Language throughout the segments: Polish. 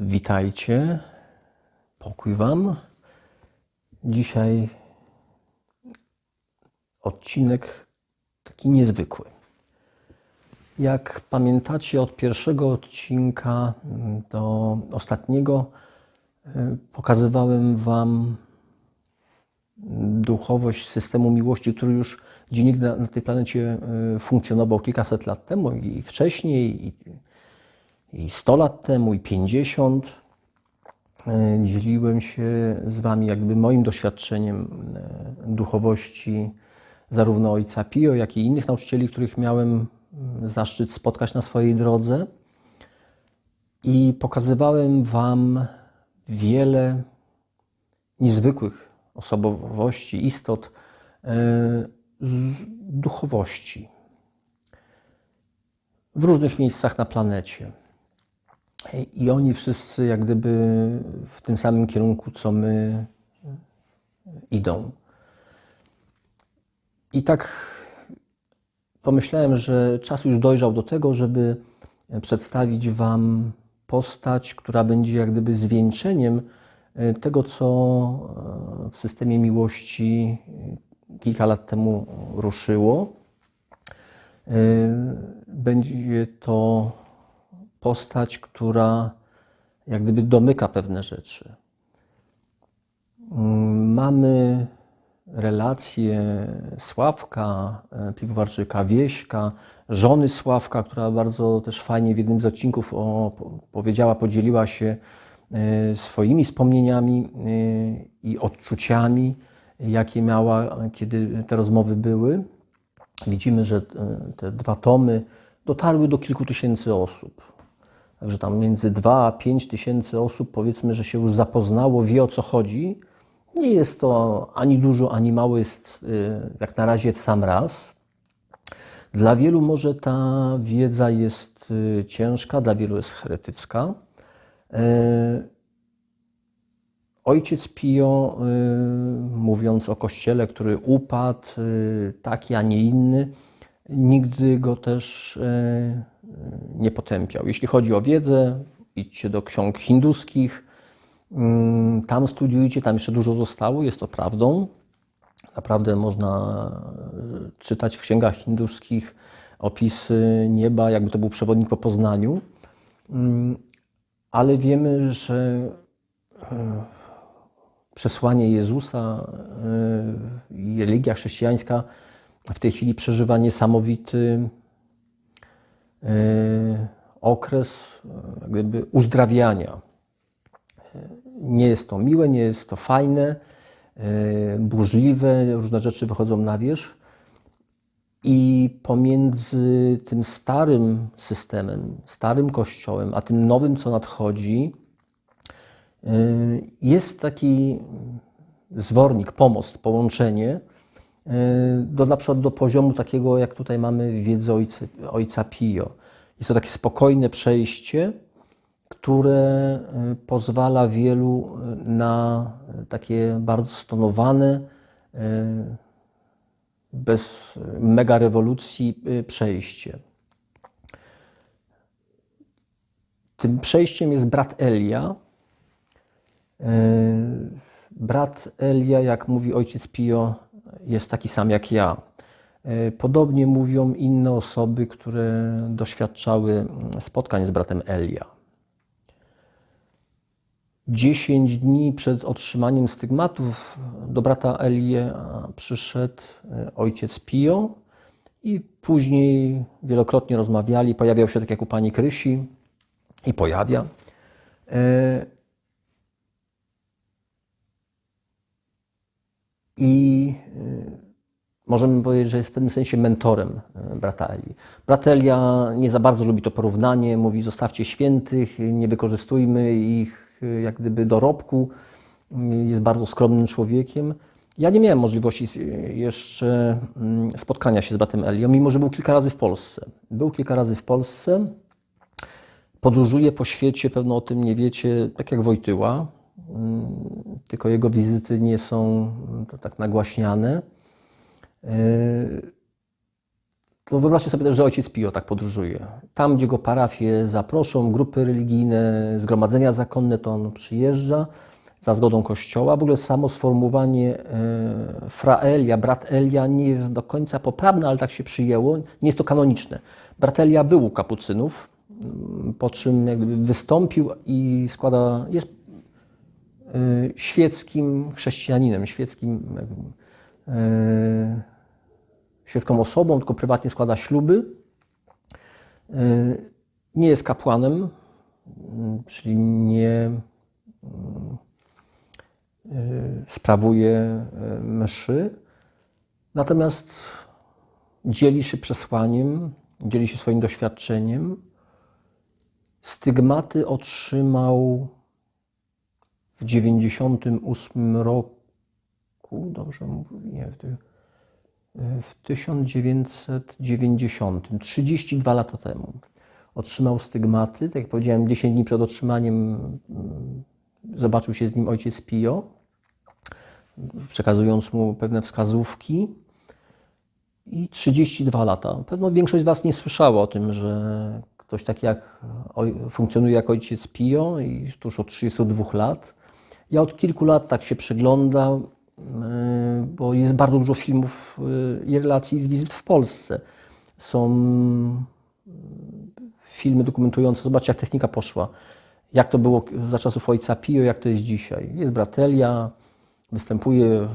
Witajcie, pokój Wam. Dzisiaj odcinek taki niezwykły. Jak pamiętacie, od pierwszego odcinka do ostatniego y, pokazywałem Wam duchowość systemu miłości, który już gdzie na, na tej planecie y, funkcjonował kilkaset lat temu i wcześniej, i, i 100 lat temu, i 50. Y, Dzieliłem się z Wami jakby moim doświadczeniem y, duchowości zarówno ojca Pio, jak i innych nauczycieli, których miałem zaszczyt spotkać na swojej drodze. I pokazywałem Wam wiele niezwykłych osobowości, istot z duchowości w różnych miejscach na planecie. I oni wszyscy jak gdyby w tym samym kierunku, co my idą. I tak pomyślałem, że czas już dojrzał do tego, żeby przedstawić Wam postać, która będzie jak gdyby zwieńczeniem tego, co w systemie miłości kilka lat temu ruszyło. Będzie to postać, która jak gdyby domyka pewne rzeczy. Mamy relację Sławka, piwowarczyka Wieśka, żony Sławka, która bardzo też fajnie w jednym z odcinków powiedziała, podzieliła się swoimi wspomnieniami i odczuciami, jakie miała, kiedy te rozmowy były. Widzimy, że te dwa tomy dotarły do kilku tysięcy osób. Także tam między 2 a 5 tysięcy osób, powiedzmy, że się już zapoznało, wie o co chodzi. Nie jest to ani dużo, ani mało, jest jak na razie w sam raz. Dla wielu może ta wiedza jest ciężka, dla wielu jest heretycka. Ojciec Pio, mówiąc o kościele, który upadł, taki, a nie inny, nigdy go też nie potępiał. Jeśli chodzi o wiedzę, idźcie do ksiąg hinduskich, tam studiujcie, tam jeszcze dużo zostało, jest to prawdą. Naprawdę można czytać w księgach hinduskich opisy nieba, jakby to był przewodnik po Poznaniu. Ale wiemy, że przesłanie Jezusa i religia chrześcijańska w tej chwili przeżywa niesamowity okres gdyby uzdrawiania. Nie jest to miłe, nie jest to fajne, burzliwe, różne rzeczy wychodzą na wierzch. I pomiędzy tym starym systemem, starym kościołem, a tym nowym, co nadchodzi, jest taki zwornik, pomost, połączenie do, na przykład do poziomu takiego, jak tutaj mamy wiedzę ojca, ojca Pio. Jest to takie spokojne przejście, które pozwala wielu na takie bardzo stonowane, bez mega rewolucji przejście. Tym przejściem jest brat Elia. Brat Elia, jak mówi ojciec Pio, jest taki sam jak ja. Podobnie mówią inne osoby, które doświadczały spotkań z bratem Elia. Dziesięć dni przed otrzymaniem stygmatów do brata Elie przyszedł ojciec Pio i później wielokrotnie rozmawiali. Pojawiał się tak jak u pani Krysi i pojawia. I możemy powiedzieć, że jest w pewnym sensie mentorem brata Eli. Brat Elia nie za bardzo lubi to porównanie, mówi zostawcie świętych, nie wykorzystujmy ich jak gdyby dorobku, jest bardzo skromnym człowiekiem. Ja nie miałem możliwości jeszcze spotkania się z bratem Elią, mimo że był kilka razy w Polsce. Był kilka razy w Polsce, podróżuje po świecie, pewno o tym nie wiecie, tak jak Wojtyła, tylko jego wizyty nie są tak nagłaśniane. To wyobraźcie sobie też, że ojciec Pio tak podróżuje. Tam, gdzie go parafie zaproszą, grupy religijne, zgromadzenia zakonne, to on przyjeżdża za zgodą Kościoła. W ogóle samo sformułowanie e, fra Elia, brat Elia nie jest do końca poprawne, ale tak się przyjęło. Nie jest to kanoniczne. Brat Elia był u kapucynów, m, po czym wystąpił i składa, jest świeckim chrześcijaninem, świeckim e, świecką osobą, tylko prywatnie składa śluby. Y, Nie jest kapłanem, y, czyli nie y, sprawuje y, mszy. Natomiast dzieli się przesłaniem, dzieli się swoim doświadczeniem. Stygmaty otrzymał w 98 roku, dobrze mówię, nie, w tym- w 1990, 32 lata temu, otrzymał stygmaty. Tak jak powiedziałem, 10 dni przed otrzymaniem mm, zobaczył się z nim ojciec Pio, przekazując mu pewne wskazówki. I 32 lata. Pewno większość z Was nie słyszała o tym, że ktoś taki jak funkcjonuje jak ojciec Pio i już od 32 lat. Ja od kilku lat tak się przyglądam, yy, bo jest bardzo dużo filmów yy, i relacji z wizyt w Polsce. Są yy, filmy dokumentujące, zobaczcie jak technika poszła. Jak to było za czasów ojca Pio, jak to jest dzisiaj. Jest bratelia, występuje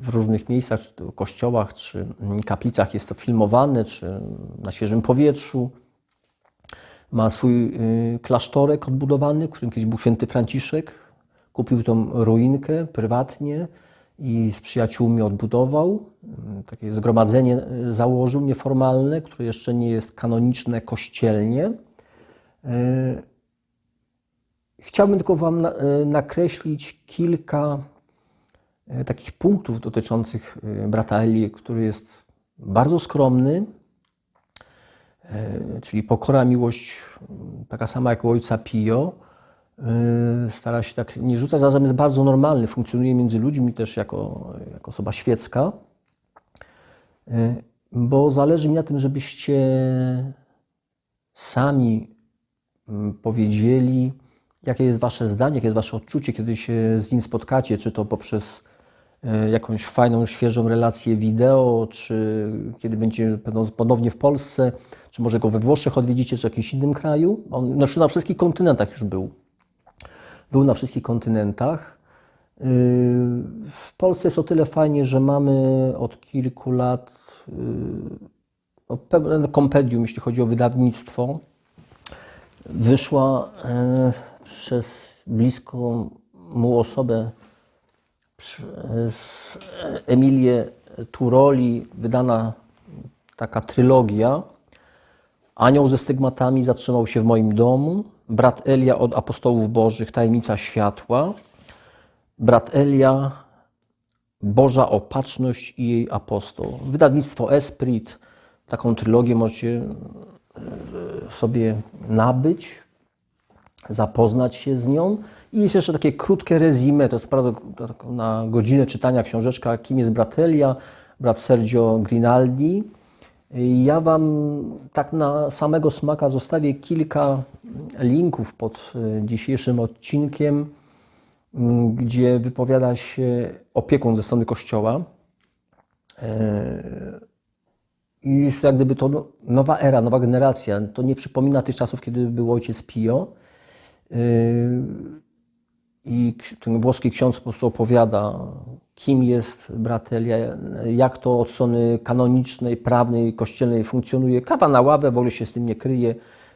w, różnych miejscach, czy to kościołach, czy kaplicach. Jest to filmowane, czy na świeżym powietrzu. Ma swój y, klasztorek odbudowany, w którym kiedyś był święty Franciszek. Kupił tą ruinkę prywatnie i z przyjaciółmi odbudował. Y, Takie zgromadzenie y, założył nieformalne, które jeszcze nie jest kanoniczne kościelnie. Y, Chciałbym tylko Wam y, nakreślić kilka takich punktów dotyczących brata Eli, który jest bardzo skromny, czyli pokora, miłość taka sama jak u ojca Pio. Y, Stara się tak nie rzucać, zarazem jest bardzo normalny, funkcjonuje między ludźmi też jako, jako osoba świecka, Y, bo zależy mi na tym, żebyście sami mm, powiedzieli, jakie jest Wasze zdanie, jakie jest Wasze odczucie, kiedy się z nim spotkacie, czy to poprzez e, jakąś fajną, świeżą relację wideo, czy kiedy będzie ponownie w Polsce, czy może go we Włoszech odwiedzicie, czy w jakimś innym kraju. On znaczy na wszystkich kontynentach już był. Był na wszystkich kontynentach. Yy, W Polsce jest o tyle fajnie, że mamy od kilku lat yy, no, pewne kompendium, jeśli chodzi o wydawnictwo. Wyszła e, przez bliską mu osobę, przez Emilię Turoli, wydana taka trylogia. Anioł ze stygmatami zatrzymał się w moim domu. Brat Elia od apostołów bożych, tajemnica światła. Brat Elia, Boża opatrzność i jej apostoł. Wydawnictwo Esprit, taką trylogię możecie e, sobie nabyć, zapoznać się z nią. I jest jeszcze takie krótkie rezime, to jest prawda tak na godzinę czytania książeczka Kim jest brat Elia, brat Sergio Grinaldi. Ja Wam tak na samego smaka zostawię kilka linków pod e, dzisiejszym odcinkiem, m, gdzie wypowiada się opiekun ze strony Kościoła. E, I jest jak gdyby to no- nowa era, nowa generacja. To nie przypomina tych czasów, kiedy był ojciec Pio. Yy, I ten włoski ksiądz po prostu opowiada, kim jest brat Elia, jak to od strony kanonicznej, prawnej, kościelnej funkcjonuje. Kawa na ławę, w ogóle się z tym nie kryje.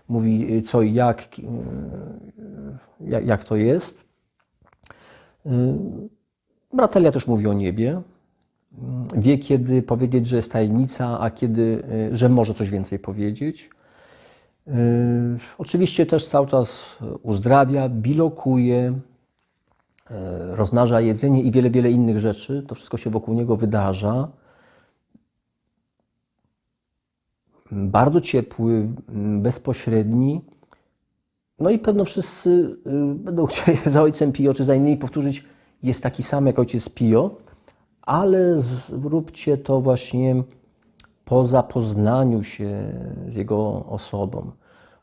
Mówi yy, co i jak, yy, jak, to jest. Yy, Brat Elia też mówi o niebie. Wie, kiedy powiedzieć, że jest tajemnica, a kiedy, y, że może coś więcej powiedzieć. Y, Oczywiście też cały czas uzdrawia, bilokuje, y, rozmnaża jedzenie i wiele, wiele innych rzeczy. To wszystko się wokół niego wydarza. Bardzo ciepły, mm, bezpośredni. No i pewno wszyscy y, będą chcieli za ojcem Pio czy za innymi powtórzyć, jest taki sam jak ojciec Pio, ale zróbcie to właśnie po zapoznaniu się z Jego osobą.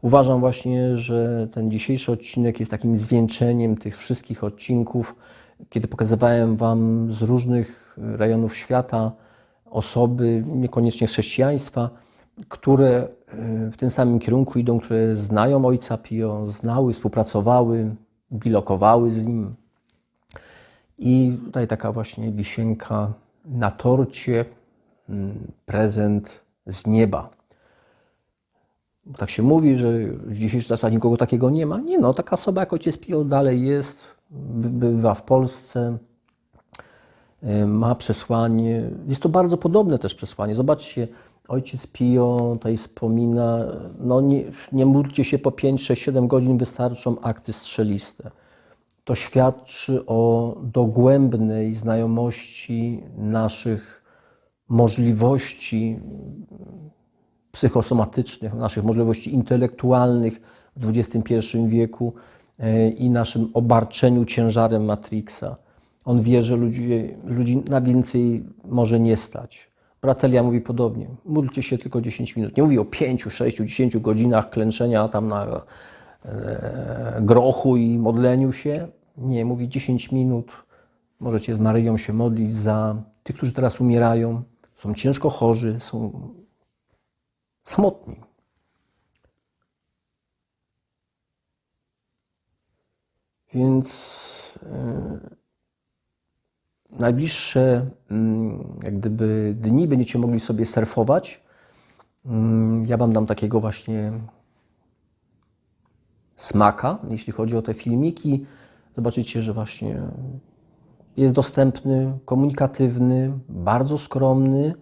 Uważam właśnie, że ten dzisiejszy odcinek jest takim zwieńczeniem tych wszystkich odcinków, kiedy pokazywałem Wam z różnych rejonów świata osoby, niekoniecznie chrześcijaństwa, które e, w tym samym kierunku idą, które znają Ojca Pio, znały, współpracowały, bilokowały z Nim. I tutaj taka właśnie wisienka na torcie, mm, prezent z nieba. Tak się mówi, że w dzisiejszych czasach nikogo takiego nie ma. Nie no, taka osoba jak ojciec Pio dalej jest, bywa w Polsce, y, ma przesłanie. Jest to bardzo podobne też przesłanie. Zobaczcie, ojciec Pio tutaj wspomina, no nie, nie módlcie się po 5, 6, 7 godzin, wystarczą akty strzeliste. To świadczy o dogłębnej znajomości naszych możliwości psychosomatycznych, naszych możliwości intelektualnych w XXI wieku e, i naszym obarczeniu ciężarem Matrixa. On wie, że ludzi, ludzi na więcej może nie stać. Bratelia mówi podobnie. Módlcie się tylko 10 minut. Nie mówi o 5, 6, 10 godzinach klęczenia tam na e, grochu i modleniu się. Nie, mówi 10 minut. Możecie z Maryją się modlić za tych, którzy teraz umierają, są ciężko chorzy, są samotni. Więc yy, najbliższe yy, jak gdyby dni będziecie mogli sobie surfować. Yy, ja wam dam takiego właśnie smaka, jeśli chodzi o te filmiki. Zobaczycie, że właśnie jest dostępny, komunikatywny, bardzo skromny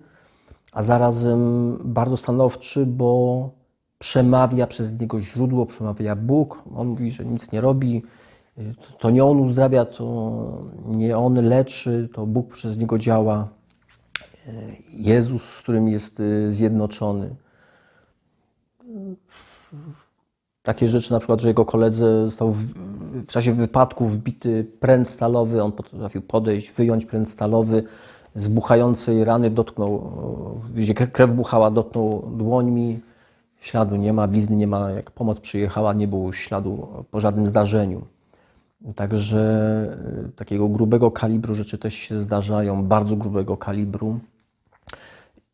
a zarazem bardzo stanowczy, bo przemawia przez niego źródło, przemawia Bóg. On mówi, że nic nie robi, to nie on uzdrawia, to nie on leczy, to Bóg przez niego działa. Jezus, z którym jest y, zjednoczony. Takie rzeczy, na przykład, że jego koledze został w, w czasie wypadku wbity pręt stalowy, on potrafił podejść, wyjąć pręt stalowy, z buchającej rany dotknął, gdzie krew buchała, dotknął dłońmi, śladu nie ma, blizny nie ma, jak pomoc przyjechała, nie było śladu po żadnym zdarzeniu. Także e, takiego grubego kalibru rzeczy też się zdarzają, bardzo grubego kalibru.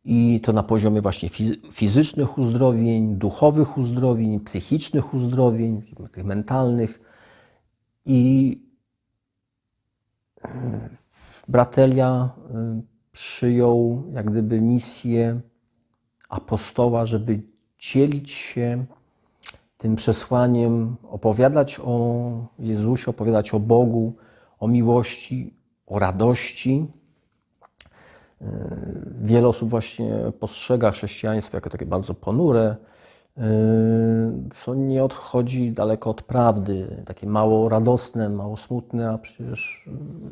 I to na poziomie właśnie fizycznych uzdrowień, duchowych uzdrowień, psychicznych uzdrowień, tych mentalnych. I e, Bratelia y, przyjął jak gdyby misję apostoła, żeby dzielić się tym przesłaniem, opowiadać o Jezusie, opowiadać o Bogu, o miłości, o radości. Y, wiele osób właśnie postrzega chrześcijaństwo jako takie bardzo ponure, co nie odchodzi daleko od prawdy, takie mało radosne, mało smutne, a przecież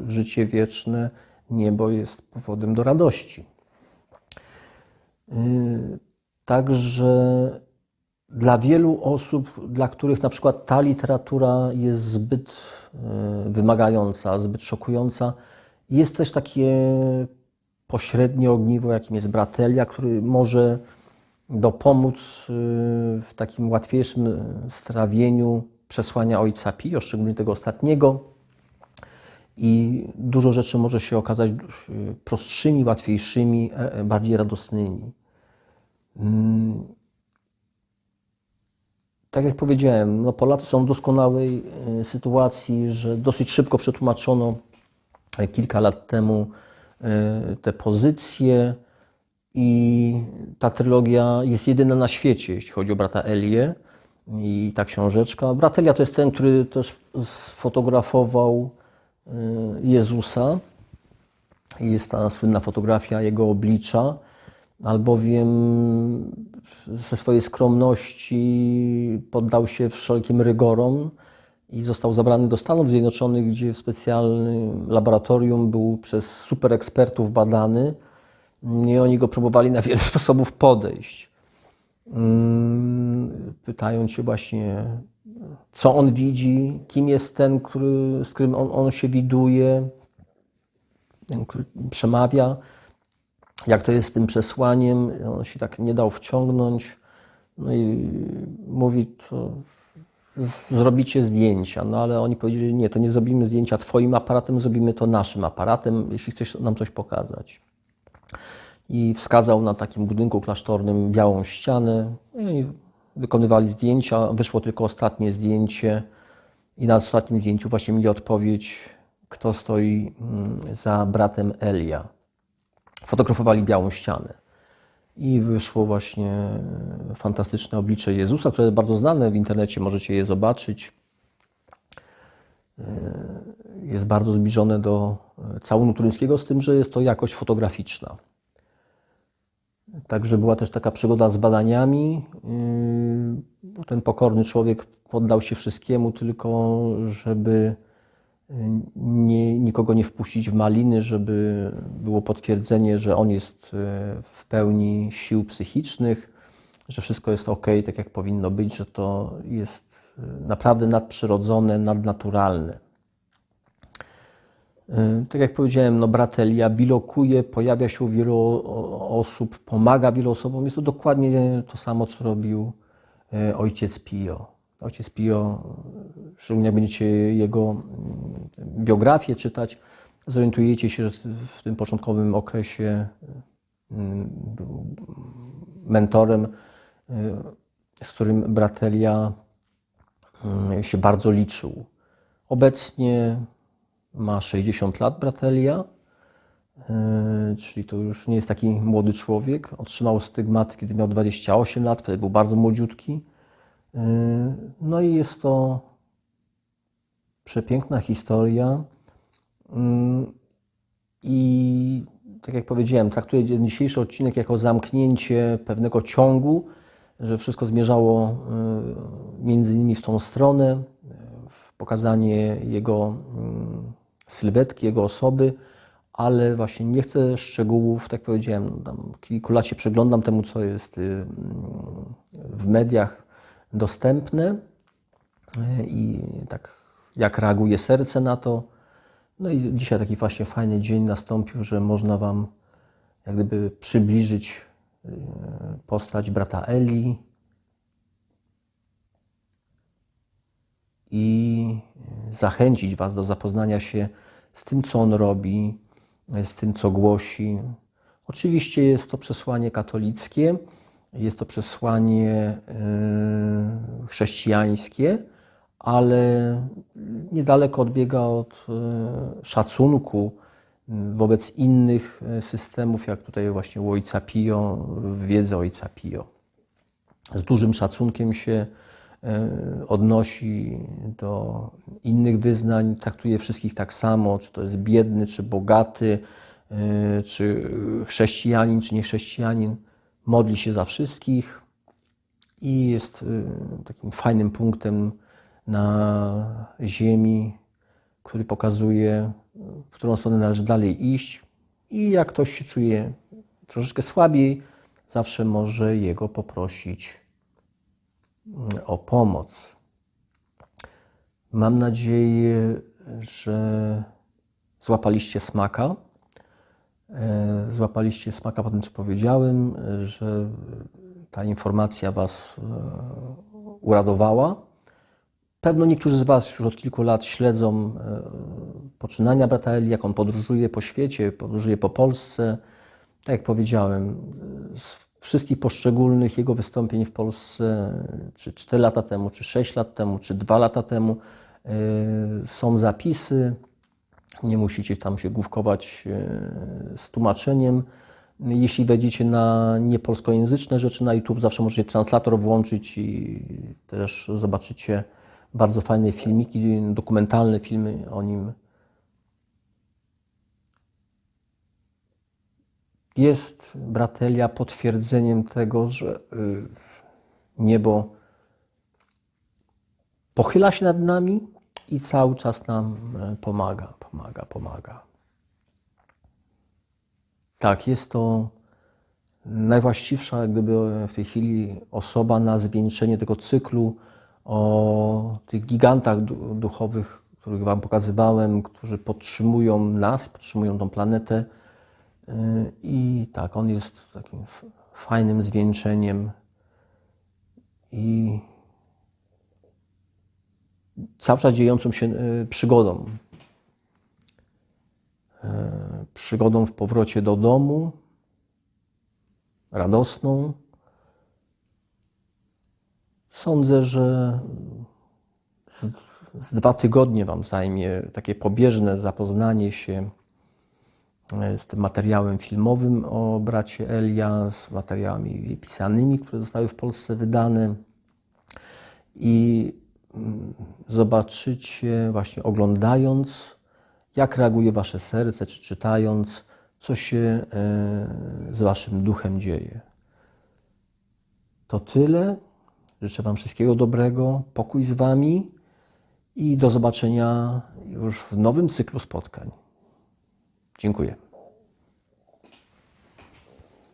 życie wieczne, niebo jest powodem do radości. Y, także dla wielu osób, dla których na przykład ta literatura jest zbyt y, wymagająca, zbyt szokująca, jest też takie pośrednie ogniwo, jakim jest bratelia, który może dopomóc y, w takim łatwiejszym strawieniu przesłania Ojca Pio, szczególnie tego ostatniego. I dużo rzeczy może się okazać y, prostszymi, łatwiejszymi, e, e, bardziej radosnymi. Mm. Tak jak powiedziałem, no Polacy są w doskonałej y, sytuacji, że dosyć szybko przetłumaczono e, kilka lat temu te pozycje i ta trylogia jest jedyna na świecie, jeśli chodzi o brata Elię i ta książeczka. Brat Elia to jest ten, który też sfotografował y, Jezusa. Jest ta słynna fotografia jego oblicza, albowiem ze swojej skromności poddał się wszelkim rygorom i został zabrany do Stanów Zjednoczonych, gdzie w specjalnym laboratorium był przez super ekspertów badany i oni go próbowali na wiele sposobów podejść. Mm, pytając się właśnie, co on widzi, kim jest ten, który, z którym on, on się widuje, który przemawia. jak to jest z tym przesłaniem, on się tak nie dał wciągnąć. No i mówi, to zrobicie zdjęcia. No ale oni powiedzieli, nie, to nie zrobimy zdjęcia twoim aparatem, zrobimy to naszym aparatem, jeśli chcesz nam coś pokazać. I wskazał na takim budynku klasztornym białą ścianę. No I wykonywali zdjęcia. Wyszło tylko ostatnie zdjęcie. I na ostatnim zdjęciu właśnie mieli odpowiedź, kto stoi mm, za bratem Elia. Fotografowali białą ścianę. I wyszło właśnie fantastyczne oblicze Jezusa, które jest bardzo znane w internecie, możecie je zobaczyć. Jest bardzo zbliżone do całunu turyńskiego, z tym, że jest to jakość fotograficzna. Także była też taka przygoda z badaniami. Yy, Ten pokorny człowiek poddał się wszystkiemu, tylko żeby nie, nikogo nie wpuścić w maliny, żeby było potwierdzenie, że on jest e, w pełni sił psychicznych, że wszystko jest ok, tak jak powinno być, że to jest naprawdę nadprzyrodzone, nadnaturalne. E, Tak jak powiedziałem, no brat Elia bilokuje, pojawia się u wielu osób, pomaga wielu osobom. Jest to dokładnie to samo, co robił e, ojciec Pio. Ojciec Pio, szczególnie jak będziecie jego mm, biografię czytać, zorientujecie się, że w tym początkowym okresie mm, był mentorem, e, z którym brat Elia mm, się bardzo liczył. Obecnie ma 60 lat bratelia, yy, czyli to już nie jest taki młody człowiek. Otrzymał stygmat, kiedy miał 28 lat, wtedy był bardzo młodziutki. Yy, No i jest to przepiękna historia. Yy, I tak jak powiedziałem, traktuję dzisiejszy odcinek jako zamknięcie pewnego ciągu, że wszystko zmierzało yy, między innymi w tą stronę, w pokazanie jego mm, sylwetki, jego osoby, ale właśnie nie chcę szczegółów, tak powiedziałem, no tam kilku lat się przyglądam temu, co jest y, mm, w mediach dostępne y, i tak jak reaguje serce na to. No i dzisiaj taki właśnie fajny dzień nastąpił, że można Wam jak gdyby przybliżyć y, postać brata Eli, i zachęcić Was do zapoznania się z tym, co on robi, z tym, co głosi. Oczywiście jest to przesłanie katolickie, jest to przesłanie e, chrześcijańskie, ale niedaleko odbiega od e, szacunku wobec innych e, systemów, jak tutaj właśnie u Ojca Pio, wiedza Ojca Pio. Z dużym szacunkiem się e, odnosi do innych wyznań, traktuje wszystkich tak samo, czy to jest biedny, czy bogaty, e, czy chrześcijanin, czy niechrześcijanin. Modli się za wszystkich i jest e, takim fajnym punktem na ziemi, który pokazuje, w którą stronę należy dalej iść. I jak ktoś się czuje troszeczkę słabiej, zawsze może jego poprosić o pomoc. Mam nadzieję, że złapaliście smaka. E, Złapaliście smaka po tym, co powiedziałem, że ta informacja Was e, uradowała. Pewno niektórzy z Was już od kilku lat śledzą e, poczynania brata Eli, jak on podróżuje po świecie, podróżuje po Polsce. Tak jak powiedziałem, wszystkich poszczególnych jego wystąpień w Polsce, czy 4 lata temu, czy 6 lat temu, czy 2 lata temu, e, są zapisy. Nie musicie tam się główkować e, z tłumaczeniem. Jeśli wejdziecie na niepolskojęzyczne rzeczy na YouTube, zawsze możecie translator włączyć i też zobaczycie bardzo fajne filmiki, dokumentalne filmy o nim. Jest bratelia potwierdzeniem tego, że y, niebo pochyla się nad nami i cały czas nam e, pomaga, pomaga, pomaga. Tak, jest to najwłaściwsza, gdyby w tej chwili osoba na zwieńczenie tego cyklu o tych gigantach du- duchowych, których Wam pokazywałem, którzy podtrzymują nas, podtrzymują tą planetę I tak, on jest takim fajnym zwieńczeniem i cały czas dziejącą się y, przygodą. Y, Przygodą w powrocie do domu, radosną. Sądzę, że z dwa tygodnie Wam zajmie takie pobieżne zapoznanie się z tym materiałem filmowym o bracie Elia, z materiałami pisanymi, które zostały w Polsce wydane. I mm, zobaczycie, właśnie oglądając, jak reaguje Wasze serce, czy czytając, co się e, z Waszym duchem dzieje. To tyle. Życzę Wam wszystkiego dobrego, pokój z Wami i do zobaczenia już w nowym cyklu spotkań. Dziękuję.